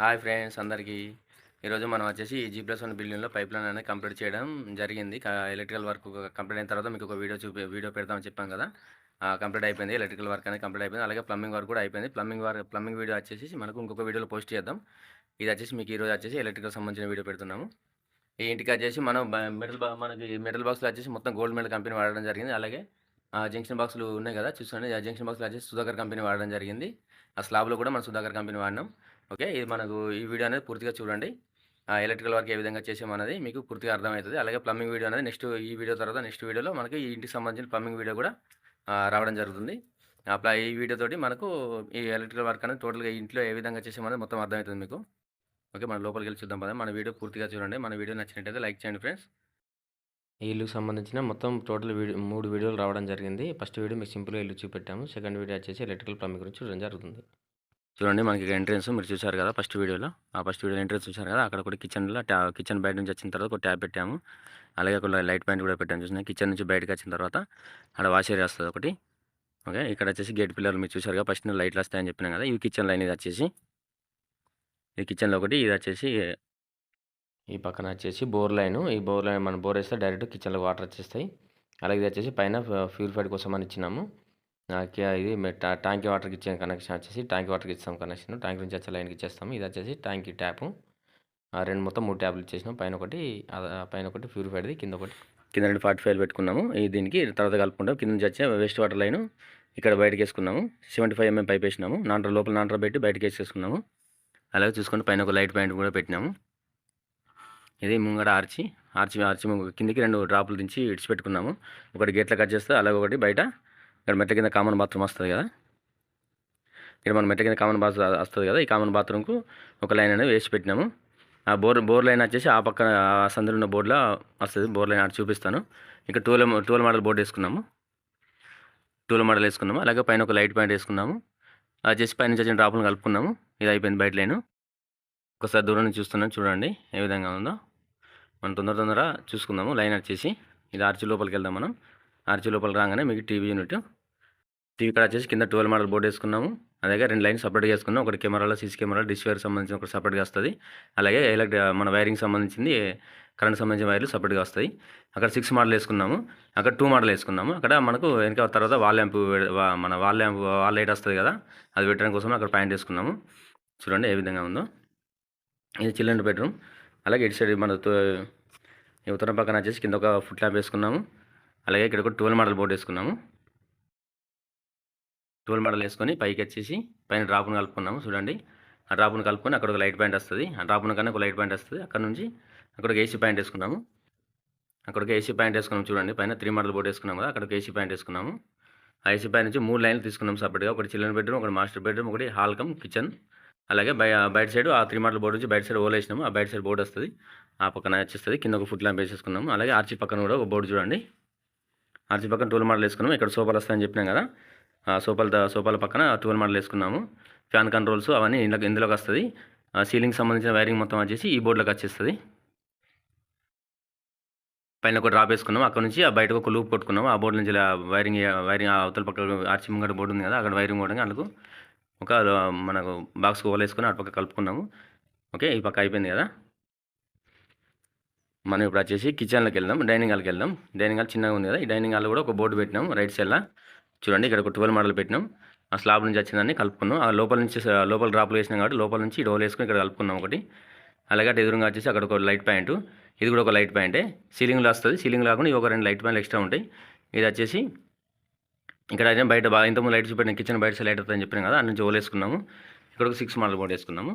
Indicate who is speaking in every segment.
Speaker 1: Hi friends అందరికీ. ఈరోజు మనం వచ్చేసి జీ ప్లస్ వన్ బిల్డింగ్లో పైప్ లైన్ అనేది కంప్లీట్ చేయడం జరిగింది. ఎలక్ట్రికల్ వర్క్ కంప్లీట్ అయిన తర్వాత మీకు ఒక వీడియో చూపి వీడియో పెడతామని చెప్పాం కదా. కంప్లీట్ అయిపోయింది. ఎలక్ట్రికల్ వర్క్ అనేది కంప్లీట్ అయిపోయింది. అలాగే ప్లంబింగ్ వర్క్ కూడా అయిపోయింది. ప్లంబింగ్ వర్క్ ప్లంబింగ్ వీడియో వచ్చేసి మనకు ఇంకొక వీడియోలో పోస్ట్ చేద్దాం. ఇది వచ్చేసి మీకు ఈరోజు వచ్చేసి ఎలక్ట్రికల్ సంబంధించిన వీడియో పెడుతున్నాము. ఈ ఇంటికి వచ్చేసి మనం మెటల్ బా మనకి మెటల్ బాక్స్లో వచ్చేసి మొత్తం గోల్డ్ మెడల్ కంపెనీ వాడడం జరిగింది. అలాగే ఆ జంక్షన్ బాక్సులు ఉన్నాయి కదా. చూసుకోండి. జంక్షన్ బాక్స్లో వచ్చేసి సుధాకర్ కంపెనీ వాడడం జరిగింది. ఆ స్లాబ్లో కూడా మనం సుధాకర్ కంపెనీ వాడినాం. ఓకే ఇది మనకు ఈ వీడియో అనేది పూర్తిగా చూడండి. ఆ ఎలక్ట్రికల్ వర్క్ ఏ విధంగా చేసామనేది మీకు పూర్తిగా అర్థమవుతుంది. అలాగే ప్లంబింగ్ వీడియో అనేది నెక్స్ట్ ఈ వీడియో తర్వాత నెక్స్ట్ వీడియోలో మనకి ఈ ఇంటికి సంబంధించిన ప్లంబింగ్ వీడియో కూడా రావడం జరుగుతుంది. అప్పుడు ఈ వీడియో తోటి మనకు ఈ ఎలక్ట్రికల్ వర్క్ అనేది టోటల్గా ఇంట్లో ఏ విధంగా చేసామనేది మొత్తం అర్థమవుతుంది మీకు. ఓకే మన లోపలికి వెళ్ళి చూద్దాం పదా మన వీడియో పూర్తిగా చూడండి. మన వీడియో నచ్చినట్టయితే లైక్ చేయండి ఫ్రెండ్స్. ఈ ఇల్లుకి సంబంధించిన మొత్తం టోటల్ వీడియో మూడు వీడియోలు రావడం జరిగింది. ఫస్ట్ వీడియో మీకు సింపుల్గా ఇల్లు చూపెట్టాము. సెకండ్ వీడియో వచ్చేసి ఎలక్ట్రికల్ ప్లంబింగ్ గురించి చూడడం జరుగుతుంది. చూడండి మనకి ఎంట్రెన్స్ మీరు చూసారు కదా ఫస్ట్ వీడియోలో ఆ ఫస్ట్ వీడియో ఎంట్రెన్స్ చూసారు కదా అక్కడ కూడా కిచెన్లో ట్యా కిచెన్ బయట నుంచి వచ్చిన తర్వాత ఒక ట్యాబ్ పెట్టాము. అలాగే ఒక లైట్ పాయింట్ కూడా పెట్టాము చూసిన కిచెన్ నుంచి బయటకు వచ్చిన తర్వాత అక్కడ వాష్ ఏరియా వస్తుంది ఒకటి. ఓకే ఇక్కడ వచ్చేసి గేట్ పిల్లర్లు మీరు చూసారు కదా ఫస్ట్ లైట్లు వస్తాయని చెప్పినాం కదా ఈ కిచెన్ లైన్ ఇది వచ్చేసి. ఈ కిచెన్లో ఒకటి ఇది వచ్చేసి ఈ పక్కన వచ్చేసి బోర్ లైన్ ఈ బోర్ లైన్ మనం బోర్ వేస్తే డైరెక్ట్ కిచెన్లో వాటర్ వచ్చేస్తాయి. అలాగే ఇది వచ్చేసి పైన ప్యూరిఫైడ్ కోసం అని ఇచ్చినాము. ఇది ట్యాంక్ వాటర్కి ఇచ్చే కనెక్షన్ వచ్చేసి ట్యాంక్ వాటర్కి ఇస్తాం కనెక్షన్. ట్యాంక్ నుంచి వచ్చే లైన్కి ఇచ్చేస్తాము ఇది వచ్చేసి ట్యాంక్ ట్యాపు. ఆ రెండు మొత్తం మూడు ట్యాబ్లు ఇచ్చేసినాం. పైన ఒకటి పైన ఒకటి ప్యూరిఫైడ్ది కింద ఒకటి. కింద రెండు ఫార్టీ ఫైవ్ పెట్టుకున్నాము. ఈ దీనికి తర్వాత కలుపుకుంటాం. కింద నుంచి వచ్చే వేస్ట్ వాటర్ లైన్ ఇక్కడ బయటకి వేసుకున్నాము. సెవెంటీ ఫైవ్ ఎంఎం పైప్ వేసినాము. నాంటర్ లోపల నాంటర్ పెట్టి బయటకి వేసేసుకున్నాము. అలాగే చూసుకుంటే పైన ఒక లైట్ పాయింట్ కూడా పెట్టినాము. ఇది ముంగడ ఆర్చి. ఆర్చి ఆర్చి కిందికి రెండు డ్రాపులు దించి ఇడిచిపెట్టుకున్నాము. ఒకటి గేట్లో కట్ చేస్తే అలాగే ఒకటి బయట ఇక్కడ మెట్ల కింద కామన్ బాత్రూమ్ వస్తుంది కదా? ఇక్కడ మన మెట్ల కింద కామన్ బాత్రూమ్ వస్తుంది కదా? ఈ కామన్ బాత్రూమ్కు ఒక లైన్ అనేది వేసి పెట్టినాము. ఆ బోర్ బోర్ లైన్ వచ్చేసి ఆ పక్కన ఆ సందులో ఉన్న బోర్డులో వస్తుంది. బోర్ లైన్ అటు చూపిస్తాను. ఇక్కడ టూల టూల మోడల్ బోర్డు వేసుకున్నాము. టూల్ మోడల్ వేసుకున్నాము. అలాగే పైన ఒక లైట్ పాయింట్ వేసుకున్నాము. అది చేసి పైన వచ్చిన డ్రాపులను కలుపుకున్నాము. ఇది అయిపోయింది బయట లైను. ఒకసారి దూరం నుంచి చూస్తున్నాను. చూడండి ఏ విధంగా ఉందో. మనం తొందర తొందర చూసుకుందాము. లైన్ వచ్చేసి ఇది ఆర్చి లోపలికి వెళ్దాం మనం. ఆర్చి లోపల రాగానే మీకు టీవీ యూనిట్ టీవీ కాడ వచ్చేసి కింద ట్వెల్వ్ మోడల్ బోర్డు వేసుకున్నాము. అలాగే రెండు లైన్స్ సపరేట్గా వేసుకున్నాం ఒకటి కెమెరాలో సీసీ కెమెరా డిష్ వైర్ సంబంధించిన ఒకటి సపరేట్గా వస్తుంది. అలాగే ఎలక్ట్ మన వైరింగ్ సంబంధించింది కరెంట్ సంబంధించిన వైర్లు సపరేట్గా వస్తాయి అక్కడ సిక్స్ మోడల్ వేసుకున్నాము. అక్కడ టూ మోడల్ వేసుకున్నాము. అక్కడ మనకు వెనక తర్వాత వాల్ ల్యాంప్ మన వాల్ ల్యాంప్ వాల్ లైట్ వస్తుంది కదా అది పెట్టడం కోసం అక్కడ ప్యాంట్ వేసుకున్నాము. చూడండి ఏ విధంగా ఉందో. ఇది చిల్డ్రన్ బెడ్రూమ్. అలాగే ఇటు సైడ్ మన తో- ఉత్తరం పక్కన వచ్చేసి కింద ఒక ఫుట్ ల్యాంప్ వేసుకున్నాము. అలాగే ఇక్కడ ఒక ట్వెల్వ్ మోడల్ బోర్డు వేసుకున్నాము. ట్వెల్వ్ మోడల్ వేసుకొని పైకి వచ్చేసి పైన డ్రాప్ను కలుపుకున్నాము. చూడండి. ఆ డ్రాప్ను కలుపుకొని అక్కడ ఒక లైట్ పాయింట్ వస్తుంది. ఆ డ్రాప్ను కన్నా ఒక లైట్ పాయింట్ వస్తుంది. అక్కడ నుంచి అక్కడ ఒక ఏసీ పాయింట్ వేసుకున్నాము. అక్కడ ఒక ఏసీ ప్యాంట్ వేసుకున్నాము చూడండి. పైన త్రీ మోడల్ బోర్డు వేసుకున్నాము కదా. అక్కడ ఒక ఏసీ ప్యాంట్ వేసుకున్నాము. ఆ ఏసీ ప్యాంట్ నుంచి మూడు లైన్లు తీసుకున్నాం సపరేట్గా. ఒకటి చిల్డ్రన్ బెడ్రూమ్ ఒకటి మాస్టర్ బెడ్రూమ్ ఒకటి హాల్ కమ్ కిచెన్. అలాగే బయ బయట సైడ్ ఆ త్రీ మోడల్ బోర్డు నుంచి బయట సైడ్ ఓల్ వేసినాము. ఆ బయట సైడ్ బోర్డు వస్తుంది. ఆ పక్కన వచ్చేస్తుంది. కింద ఒక ఫుట్ ల్యాంప్ వేసేసుకున్నాము. అలాగే ఆర్చి పక్కన కూడా ఒక బోర్డు చూడండి. ఆర్చి పక్కన టూల్ మోడల్ వేసుకున్నాము. ఇక్కడ సోఫాలు వస్తాయని చెప్పినాం కదా. సోఫాల సోఫాల పక్కన టూల్ మోడల్ వేసుకున్నాము. ఫ్యాన్ కంట్రోల్స్ అవన్నీ ఇందులో ఇందులోకి వస్తుంది. సీలింగ్ సంబంధించిన వైరింగ్ మొత్తం వచ్చేసి ఈ బోర్డులోకి వచ్చేస్తుంది. పైన ఒక డ్రాప్ వేసుకున్నాము. అక్కడ నుంచి ఆ బయటకు ఒక లూప్ కొట్టుకున్నాము. ఆ బోర్డు నుంచి వైరింగ్ వైరింగ్ అవతల పక్క ఆర్చి ముంగట బోర్డు ఉంది కదా అక్కడ వైరింగ్ కూడా అందుకు ఒక మనకు బాక్స్ ఓలేసుకొని అటు పక్క కలుపుకున్నాము. ఓకే ఈ పక్క అయిపోయింది కదా. మనం ఇప్పుడు వచ్చేసి కిచెన్లోకి వెళ్దాం డైనింగ్ హాల్కి వెళ్దాం. డైనింగ్ హాల్ చిన్నగా ఉంది కదా ఈ డైనింగ్ హాల్ కూడా ఒక బోర్డు పెట్టినాం రైట్ సైడ్లో చూడండి ఇక్కడ ఒక ట్వెల్వ్ మోడల్ పెట్టినాం. ఆ స్లాబ్ నుంచి వచ్చిందని కలుపుకున్నాం. ఆ లోపల నుంచి లోపల డ్రాప్లు వేసినాం కాబట్టి లోపల నుంచి డోల్ వేసుకుని ఇక్కడ కలుపుకున్నాం ఒకటి. అలాగే అటు ఎదురుగా వచ్చేసి అక్కడ ఒక లైట్ పాయింట్ ఇది కూడా ఒక లైట్ పాయింటే సీలింగ్లో వస్తుంది. సీలింగ్ కాకుండా ఇవి ఒక రెండు లైట్ పాయింట్లు ఎక్స్ట్రా ఉంటాయి. ఇది వచ్చేసి ఇక్కడ అయితే బయట బాగా ఇంతకుముందు లైట్ చూపెట్టిన కిచెన్ బయట లైట్ అవుతుందని చెప్పినాం కదా అటు జోలు ఓల్ వేసుకున్నాము ఇక్కడ ఒక సిక్స్ మోడల్ బోర్డు వేసుకున్నాము.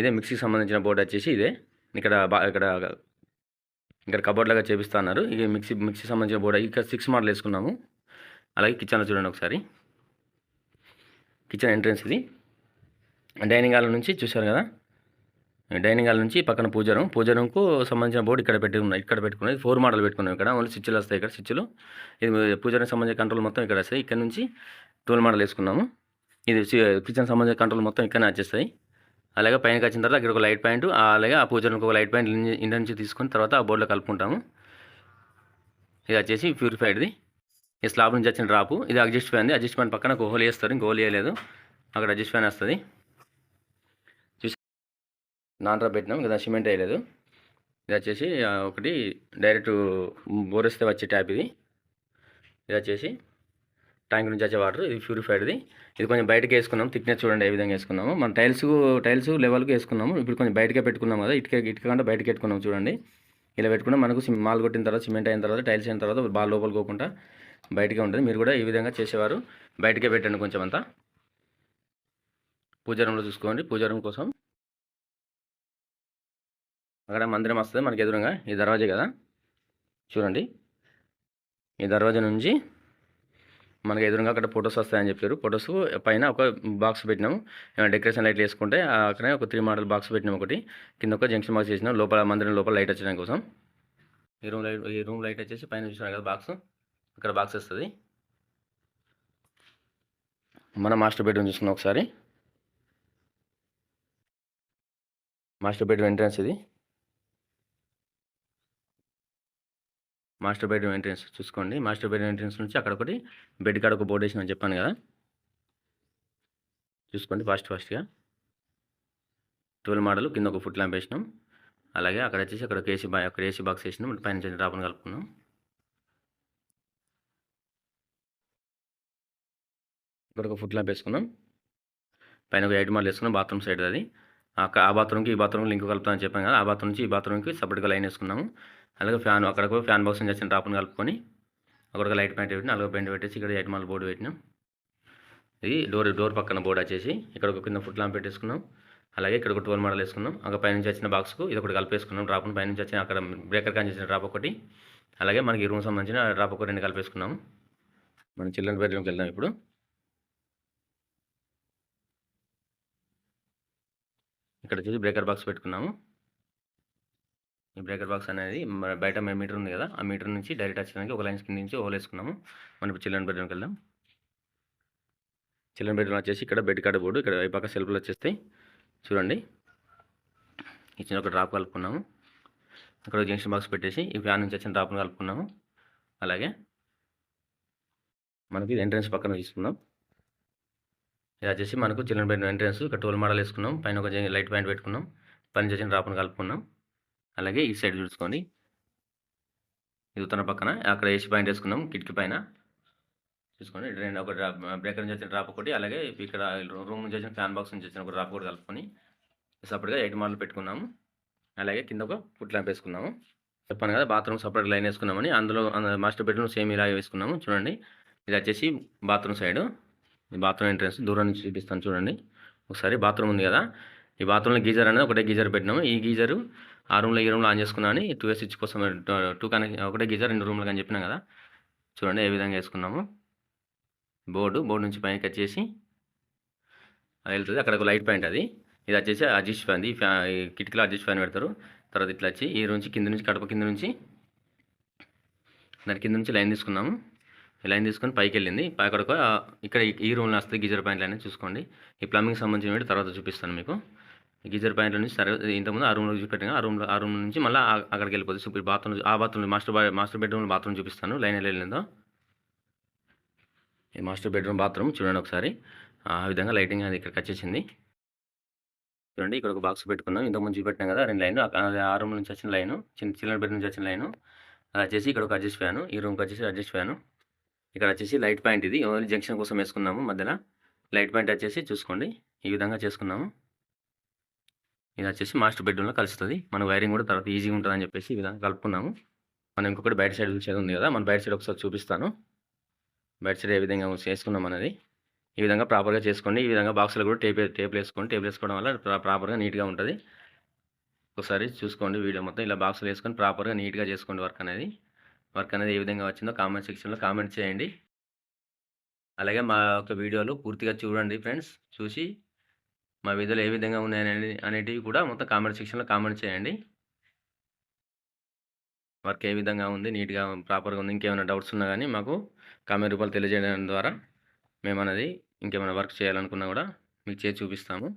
Speaker 1: ఇదే మిక్సీకి సంబంధించిన బోర్డు వచ్చేసి ఇదే. ఇక్కడ ఇక్కడ ఇక్కడ కబోర్డ్ లాగా చేపిస్తా అన్నారు. ఇక మిక్సీ మిక్సీ సంబంధించిన బోర్డు ఇక్కడ సిక్స్ మోడల్ వేసుకున్నాము. అలాగే కిచెన్లో చూడండి ఒకసారి. కిచెన్ ఎంట్రన్స్ ఇది. డైనింగ్ హాల్ నుంచి చూశారు కదా? డైనింగ్ హాల్ నుంచి పక్కన పూజ రూమ్ పూజ రూమ్కు సంబంధించిన బోర్డు ఇక్కడ పెట్టి ఉన్నాయి ఇక్కడ పెట్టుకున్నాం ఫోర్ మోడల్ పెట్టుకున్నాం ఇక్కడ. ఓన్లీ స్విచ్లు వస్తాయి ఇక్కడ స్విచ్లు ఇది పూజ రూమ్ సంబంధించిన కంట్రోల్ మొత్తం ఇక్కడ వస్తాయి. ఇక్కడ నుంచి ట్వెల్వ్ మోడల్ వేసుకున్నాము. ఇది కిచెన్ సంబంధించిన కంట్రోల్ మొత్తం ఇక్కడనే వచ్చేస్తాయి. అలాగే పైనకి వచ్చిన తర్వాత అక్కడ ఒక లైట్ పాయింట్ అలాగే ఆ పూజలకు ఒక లైట్ పాయింట్ ఇంటి నుంచి తీసుకొని తర్వాత ఆ బోర్డులో కలుపుకుంటాము. ఇది వచ్చేసి ప్యూరిఫైడ్ది. ఈ స్లాబ్ నుంచి వచ్చిన డ్రాపు. ఇది అడ్జస్ట్ ఫ్యాన్ అడ్జస్ట్ ఫ్యాన్ పక్కన ఒక హోల్ వేస్తారు. ఇంకో హోల్ వేయలేదు. అక్కడ అడ్జస్ట్ ఫ్యాన్ వస్తుంది. నాన్ డ్రాప్ పెట్టినాం. కదా సిమెంట్ వేయలేదు. ఇది వచ్చేసి ఒకటి డైరెక్ట్ బోరేస్తే వచ్చే ట్యాప్ ఇది. ఇది వచ్చేసి ట్యాంక్ నుంచి వచ్చే వాటర్. ఇది ప్యూరిఫైడ్ది. ఇది కొంచెం బయటకి వేసుకున్నాం థిక్నెస్ చూడండి ఏ విధంగా వేసుకున్నాము. మన టైల్స్ టైల్స్ లెవెల్కి వేసుకున్నాము. ఇప్పుడు కొంచెం బయటకే పెట్టుకున్నాం కదా ఇటుక ఇటుక కంటే బయటకి పెట్టుకున్నాం చూడండి. ఇలా పెట్టుకున్నాం మనకు మాల్ కొట్టిన తర్వాత సిమెంట్ అయిన తర్వాత టైల్స్ అయిన తర్వాత బాల్ లోపల పోకుండా బయటకే ఉంటుంది. మీరు కూడా ఈ విధంగా చేసేవారు. బయటకే పెట్టండి కొంచెం అంతా. పూజారంలో చూసుకోండి. పూజారం కోసం అక్కడ మందిరం వస్తుంది మనకి ఎదురుగా. ఈ దర్వాజే కదా. చూడండి. ఈ దర్వాజా నుంచి మనకి ఎదురుగా అక్కడ ఫొటోస్ వస్తాయని చెప్పారు. ఫొటోస్ పైన ఒక బాక్స్ పెట్టినాము. ఏమైనా డెకరేషన్ లైట్లు వేసుకుంటే అక్కడ ఒక త్రీ మోడల్ బాక్స్ పెట్టినాం ఒకటి. కింద ఒక జంక్షన్ బాక్స్ చేసినాం లోపల మందిరం లోపల లైట్ వచ్చడం కోసం. ఈ రూమ్ లైట్ ఈ రూమ్ లైట్ వచ్చేసి పైన చూసినాం కదా బాక్స్ అక్కడ బాక్స్ వస్తుంది. మన మాస్టర్ బెడ్రూమ్ చూసుకున్నాం ఒకసారి. మాస్టర్ బెడ్రూమ్ ఎంట్రన్స్ ఇది. మాస్టర్ బెడ్రూమ్ ఎంట్రన్స్ చూసుకోండి. మాస్టర్ బెడ్రూమ్ ఎంట్రన్స్ నుంచి అక్కడ ఒకటి బెడ్ కాడ ఒక బోర్డు వేసిన చెప్పాను కదా. చూసుకోండి ఫాస్ట్ ఫాస్ట్గా. ట్వెల్వ్ మోడల్ కింద ఒక ఫుట్ ల్యాంప్ వేసినాం. అలాగే అక్కడ వచ్చేసి అక్కడ ఒక ఏసీ బా అక్కడ ఏసీ బాక్స్ వేసినాం. పైన చిన్న డ్రాప్ను కలుపుకున్నాం. ఇక్కడ ఒక ఫుట్ ల్యాంప్ వేసుకున్నాం. పైన ఒక ఎయిట్ మోడల్ వేసుకున్నాం. బాత్రూమ్ సైడ్ అది. ఆ బాత్రూమ్కి ఈ బాత్రూమ్ లింక్ కలుపుతామని చెప్పాను కదా. ఆ బాత్రూమ్ నుంచి ఈ బాత్రూమ్కి సపరేట్గా లైన్ వేసుకున్నాము. అలాగే ఫ్యాన్ అక్కడ కూడా ఫ్యాన్ బాక్స్ చేసిన వచ్చిన డ్రాప్ను కలుపుకొని అక్కడ ఒక లైట్ ప్యాంట్ పెట్టిన అలాగే పెయింట్ పెట్టేసి ఇక్కడ ఎయిట్ మాల్ బోర్డు పెట్టినాం. ఇది డోర్ డోర్ పక్కన బోర్డు వచ్చేసి ఇక్కడ ఒక కింద ఫుట్ ల్యాంప్ పెట్టేసుకున్నాం. అలాగే ఇక్కడ ఒక టోల్ మోడల్ వేసుకున్నాం. అక్కడ పైనుంచి వచ్చిన బాక్స్కు ఇది ఒకటి కలిపేసుకున్నాం. డ్రాప్ను పైనుంచి వచ్చిన అక్కడ బ్రేకర్ కాన్ చేసిన డ్రాప్ ఒకటి. అలాగే మనకి రూమ్ సంబంధించిన డ్రాప్ ఒక రెండు కలిపేసుకున్నాము మనం చిల్డ్రన్ బెడ్రూమ్కి వెళ్దాం ఇప్పుడు. ఇక్కడ వచ్చేసి బ్రేకర్ బాక్స్ పెట్టుకున్నాము. ఈ బ్రేకర్ బాక్స్ అనేది బయట మీటర్ ఉంది కదా ఆ మీటర్ నుంచి డైరెక్ట్ వచ్చేదానికి ఒక లైన్స్ కింద నుంచి హోల్ వేసుకున్నాము. మనం ఇప్పుడు చిల్డ్రన్ బెడ్రూమ్కి వెళ్దాం. చిల్డ్రన్ బెడ్రూమ్ వచ్చేసి ఇక్కడ బెడ్ కార్డు బోర్డు ఇక్కడ ఈ పక్క సెల్ఫ్లు వచ్చేస్తాయి. చూడండి. ఇచ్చిన ఒక డ్రాప్ కలుపుకున్నాము. అక్కడ జంక్షన్ బాక్స్ పెట్టేసి ఈ ఫ్యాన్ నుంచి వచ్చిన డ్రాప్ను కలుపుకున్నాము. అలాగే మనకి ఎంట్రన్స్ పక్కన తీసుకుందాం. ఇది వచ్చేసి మనకు చిల్డ్రన్ బెడ్రూమ్ ఎంట్రన్స్ ఇక్కడ టోల్ మోడల్ వేసుకున్నాం. పైన ఒక జంగ్- లైట్ పాయింట్ పెట్టుకున్నాం. పని చేసిన డ్రాప్ను కలుపుకున్నాం. అలాగే ఈ సైడ్ చూసుకోండి ఇది ఉత్తర పక్కన. అక్కడ ఏసీ పాయింట్ వేసుకున్నాం కిటికీ పైన. చూసుకోండి రెండు ఒక డ్రాప్ బ్రేకర్ నుంచి వచ్చిన డ్రాప్ ఒకటి అలాగే ఇక్కడ రూమ్ నుంచి వచ్చిన ఫ్యాన్ బాక్స్ నుంచి వచ్చిన ఒక డ్రాప్ కూడా కలుపుకొని సపరేట్గా ఎయిట్ మోడల్ పెట్టుకున్నాము. అలాగే కింద ఒక ఫుట్ ల్యాంప్ వేసుకున్నాము. చెప్పాను కదా బాత్రూమ్ సపరేట్ లైన్ వేసుకున్నామని. అందులో మాస్టర్ బెడ్రూమ్ సేమ్ ఇలాగే వేసుకున్నాము. చూడండి ఇది వచ్చేసి బాత్రూమ్ సైడ్ బాత్రూమ్ ఎంట్రన్స్ దూరం నుంచి చూపిస్తాను చూడండి. ఒకసారి బాత్రూమ్ ఉంది కదా ఈ బాత్రూంలో గీజర్ అనేది ఒకటే గీజర్ పెట్టినాము. ఈ గీజరు ఆ రూమ్లో ఈ రూమ్లో ఆన్ చేసుకున్నాను అని టూ ఎస్ స్విచ్ కోసం టూ కనెక్ట్ ఒకటే గీజర్ రెండు రూమ్లు అని చెప్పినాం కదా. చూడండి ఏ విధంగా వేసుకున్నాము. బోర్డు బోర్డు నుంచి పైన కట్ చేసి అది వెళ్తుంది. అక్కడ ఒక లైట్ పాయింట్ అది. ఇది వచ్చేసి అడ్జస్ట్ ఫ్యాన్. ఈ ఫ్యా కిటికీలో అడ్జస్ట్ ఫ్యాన్ పెడతారు. తర్వాత ఇట్లా వచ్చి ఈ నుంచి కింద నుంచి కడప కింద నుంచి దాని కింద నుంచి లైన్ తీసుకున్నాము. లైన్ తీసుకొని పైకి వెళ్ళింది. అక్కడ ఒక ఇక్కడ ఈ- రూమ్లో వస్తుంది గీజర్ పాయింట్లు అనేది చూసుకోండి. ఈ ప్లంబింగ్ సంబంధించిన తర్వాత చూపిస్తాను మీకు. గీజర్ పాయింట్ నుంచి సరే ఇంతకుముందు ఆ రూమ్లో చూపెట్టాను ఆ రూమ్లో ఆ రూమ్ నుంచి మళ్ళీ అక్కడికి వెళ్ళిపోతుంది సూపర్ ఇప్పుడు బాత్రూమ్ ఆ బాత్రూమ్ మాస్టర్ బా- మాస్టర్ బెడ్రూమ్ బాత్రూమ్ చూపిస్తాను లైన్ వెళ్ళిందో. ఈ మాస్టర్ బెడ్రూమ్ బాత్రూమ్ చూడండి ఒకసారి. ఆ విధంగా లైటింగ్ అది ఇక్కడికి వచ్చేసింది. చూడండి ఇక్కడ ఒక బాక్స్ పెట్టుకున్నాం. ఇంతకుముందు చూపెట్టాం కదా రెండు లైన్ ఆ రూమ్ నుంచి వచ్చిన లైన్ చిన్న చిన్న బెడ్ నుంచి వచ్చిన లైన్ అది వచ్చేసి ఇక్కడ ఒక అడ్జస్ట్ ఫ్యాను ఈ రూమ్కి వచ్చేసి అడ్జస్ట్ ఫ్యాను. ఇక్కడ వచ్చేసి లైట్ పాయింట్ ఇది ఓన్లీ జంక్షన్ కోసం వేసుకున్నాము మధ్యలో. లైట్ పాయింట్ వచ్చేసి చూసుకోండి ఈ విధంగా చేసుకున్నాము. ఇది వచ్చేసి మాస్టర్ బెడ్రూమ్లో కలుస్తుంది. మన వైరింగ్ కూడా తర్వాత ఈజీగా ఉంటుందని చెప్పేసి ఈ విధంగా కలుపుకున్నాము. మనం ఇంకొకటి బయట సైడ్ చూసేది ఉంది కదా మన బయట సైడ్ ఒకసారి చూపిస్తాను. బయట సైడ్ ఏ విధంగా చేసుకున్నాం అనేది. ఈ విధంగా ప్రాపర్గా చేసుకోండి. ఈ విధంగా బాక్స్లో కూడా టేప్ టేపులు వేసుకోండి. టేపులు వేసుకోవడం వల్ల ప్రాపర్గా నీట్గా ఉంటుంది. ఒకసారి చూసుకోండి వీడియో మొత్తం. ఇలా బాక్స్లో వేసుకొని ప్రాపర్గా నీట్గా చేసుకోండి వర్క్ అనేది. వర్క్ అనేది ఏ విధంగా వచ్చిందో కామెంట్ సెక్షన్లో కామెంట్ చేయండి. అలాగే మా యొక్క వీడియోలు పూర్తిగా చూడండి ఫ్రెండ్స్ చూసి మా విధులు ఏ విధంగా ఉన్నాయి అనేటివి కూడా మొత్తం కామెంట్ సెక్షన్లో కామెంట్ చేయండి. వర్క్ ఏ విధంగా ఉంది నీట్గా ప్రాపర్గా ఉంది ఇంకేమైనా డౌట్స్ ఉన్నా కానీ మాకు కామెంట్ రూపాయలు తెలియజేయడం ద్వారా మేము అనేది ఇంకేమైనా వర్క్ చేయాలనుకున్నా కూడా మీకు చేసి చూపిస్తాము.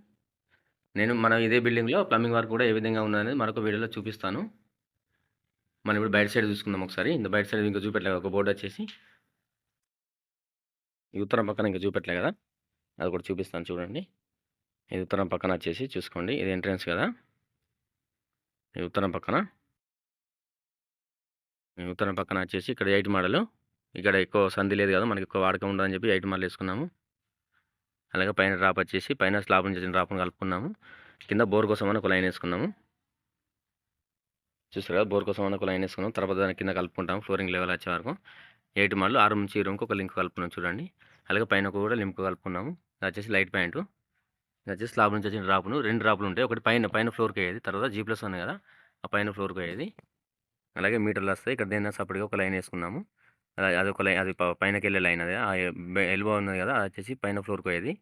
Speaker 1: నేను మన ఇదే బిల్డింగ్లో ప్లంబింగ్ వర్క్ కూడా ఏ విధంగా ఉన్నదనేది మరొక వీడియోలో చూపిస్తాను. మనం ఇప్పుడు బయట సైడ్ చూసుకుందాం ఒకసారి. ఇంత బయట సైడ్ ఇంకా చూపెట్టలేదు. ఒక బోర్డు వచ్చేసి ఈ ఉత్తరం పక్కన ఇంకా చూపెట్టలే కదా. అది కూడా చూపిస్తాను చూడండి. ఇది ఉత్తరం పక్కన వచ్చేసి చూసుకోండి. ఇది ఎంట్రన్స్ కదా? ఈ ఉత్తరం పక్కన. ఈ ఉత్తరం పక్కన వచ్చేసి ఇక్కడ ఎయిట్ మోడల్. ఇక్కడ ఎక్కువ సంధి లేదు కదా? మనకి ఎక్కువ వాడకం ఉండదని చెప్పి ఎయిట్ మోడల్ వేసుకున్నాము. అలాగే పైన డ్రాప్ వచ్చేసి పైన స్లాబ్ నుంచి వచ్చిన డ్రాప్ను కలుపుకున్నాము. కింద బోర్ కోసం అని ఒక లైన్ వేసుకున్నాము. చూస్తారు కదా? బోర్ కోసం అని ఒక లైన్ వేసుకున్నాం తర్వాత దాని కింద కలుపుకుంటాము. ఫ్లోరింగ్ లెవెల్ వచ్చే వరకు. ఎయిట్ మోడల్ ఆరు నుంచి ఈ రూమ్కి ఒక లింక్ కలుపుకున్నాం చూడండి. అలాగే పైన కూడా లింక్ కలుపుకున్నాము. అది వచ్చేసి లైట్ ప్యాంటు. ఇది స్లాబ్ నుంచి వచ్చిన డ్రాప్ను రెండు డ్రాపులు ఉంటాయి. ఒకటి పైన పైన ఫ్లోర్కి అయ్యేది. తర్వాత జీ ప్లస్ ఉంది కదా. ఆ పైన ఫ్లోర్కి అయ్యేది. అలాగే మీటర్లు వస్తాయి. ఇక్కడ దేని సపరేట్గా ఒక లైన్ వేసుకున్నాము. అది ఒక లైన్ అది పైనకి వెళ్ళే లైన్ అది. ఆ ఎల్బో ఉన్నది కదా అది వచ్చేసి పైన ఫ్లోర్కి అయ్యేది.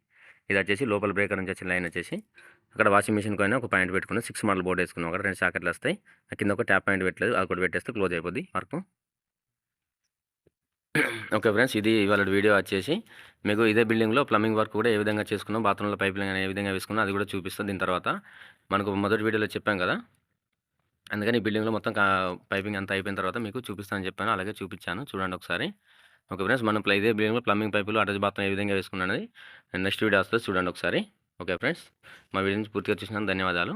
Speaker 1: ఇది వచ్చేసి లోపల బ్రేకర్ నుంచి వచ్చిన లైన్ వచ్చేసి. అక్కడ వాషింగ్ మిషన్ పైన ఒక పాయింట్ పెట్టుకున్నాం. సిక్స్ మోడల్ బోర్డు వేసుకున్నాం. అక్కడ రెండు సాకెట్లు వస్తాయి. కింద ఒక ట్యాప్ పాయింట్ పెట్టలేదు. అది కూడా పెట్టేస్తే క్లోజ్ అయిపోద్ది. వర్క్ ఓకే ఫ్రెండ్స్ ఇది ఇవాళ వీడియో వచ్చేసి మీకు ఇదే బిల్డింగ్లో ప్లంబింగ్ వర్క్ కూడా ఏ విధంగా చేసుకున్నాం బాత్రూంలో పైప్ లైన్ ఏ విధంగా వేసుకున్నాం అది కూడా చూపిస్తాం దీని తర్వాత. మనకు మొదటి వీడియోలో చెప్పాం కదా? అందుకని ఈ బిల్డింగ్లో మొత్తం పైపింగ్ అంతా అయిపోయిన తర్వాత మీకు చూపిస్తానని చెప్పాను అలాగే చూపించాను చూడండి ఒకసారి. ఓకే ఫ్రెండ్స్ మనం ఇదే బిల్డింగ్లో ప్లంబింగ్ పైపులు అటాచ్ బాత్రూమ్ ఏ విధంగా వేసుకున్నది నెక్స్ట్ వీడియో వస్తుంది చూడండి ఒకసారి. ఓకే ఫ్రెండ్స్ మా వీడియోని పూర్తిగా చూసినందుకు ధన్యవాదాలు.